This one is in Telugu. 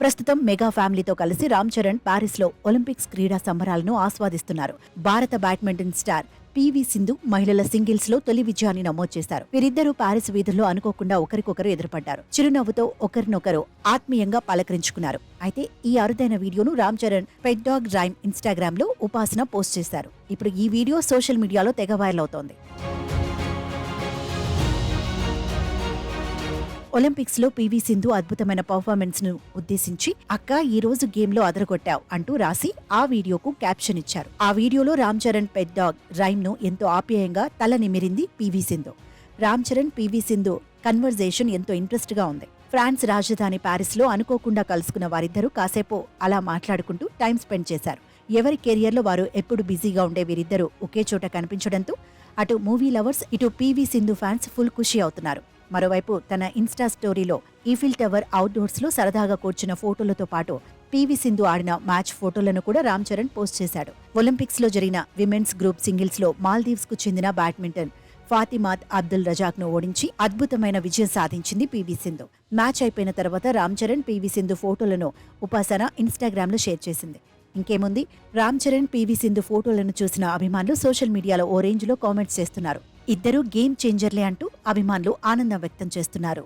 ప్రస్తుతం మెగా ఫ్యామిలీతో కలిసి రామ్ చరణ్ పారిస్లో ఒలింపిక్స్ క్రీడా సంబరాలను ఆస్వాదిస్తున్నారు. భారత బ్యాడ్మింటన్ స్టార్ పివి సింధు మహిళల సింగిల్స్లో తొలి విజయాన్ని నమోదు చేశారు. వీరిద్దరూ పారిస్ వీధుల్లో అనుకోకుండా ఒకరికొకరు ఎదురుపడ్డారు. చిరునవ్వుతో ఒకరినొకరు ఆత్మీయంగా పలకరించుకున్నారు. అయితే ఈ అరుదైన వీడియోను Ram Charan pet dog Rhyme ఇన్స్టాగ్రామ్లో ఉపాసన పోస్ట్ చేశారు. ఇప్పుడు ఈ వీడియో సోషల్ మీడియాలో తెగ వైరల్ అవుతోంది. ఒలింపిక్స్లో పీవీ సింధు అద్భుతమైన పర్ఫార్మెన్స్ను ఉద్దేశించి అక్క ఈ రోజు గేమ్లో అదరగొట్టావు అంటూ రాసి ఆ వీడియోకు క్యాప్షన్ ఇచ్చారు. ఆ వీడియోలో రామ్ చరణ్ పెద్ద డాగ్ రైమ్ను ఎంతో ఆప్యాయంగా తల నిమిరింది PV Sindhu. Ram Charan PV Sindhu conversation ఎంతో ఇంట్రెస్ట్గా ఉంది. ఫ్రాన్స్ రాజధాని ప్యారిస్లో అనుకోకుండా కలుసుకున్న వారిద్దరూ కాసేపు అలా మాట్లాడుకుంటూ టైం స్పెండ్ చేశారు. ఎవరి కెరియర్లో వారు ఎప్పుడు బిజీగా ఉండే వీరిద్దరూ ఒకే చోట కనిపించడంతో అటు మూవీ లవర్స్ ఇటు పీవీ సింధు ఫ్యాన్స్ ఫుల్ ఖుషి అవుతున్నారు. మరోవైపు తన ఇన్స్టా స్టోరీలో ఈఫిల్ టవర్ అవుట్డోర్స్లో సరదాగా కూర్చున్న ఫోటోలతో పాటు పీవీ సింధు ఆడిన మ్యాచ్ ఫోటోలను కూడా రామ్ చరణ్ పోస్ట్ చేశాడు. ఒలింపిక్స్లో జరిగిన విమెన్స్ గ్రూప్ సింగిల్స్లో మాల్దీవ్స్కు చెందిన బ్యాడ్మింటన్ ఫాతిమాత్ అబ్దుల్ రజాక్ను ఓడించి అద్భుతమైన విజయం సాధించింది పీవీ సింధు. మ్యాచ్ అయిపోయిన తర్వాత రామ్ చరణ్ పీవీ సింధు ఫోటోలను ఉపాసన ఇన్స్టాగ్రామ్లో షేర్ చేసింది. ఇంకేముంది? రామ్ చరణ్ పీవీ సింధు ఫోటోలను చూసిన అభిమానులు సోషల్ మీడియాలో ఓ రేంజ్లో కామెంట్స్ చేస్తున్నారు. ఇద్దరూ గేమ్ చేంజర్లే అంటూ అభిమానులు ఆనందం వ్యక్తం చేస్తున్నారు.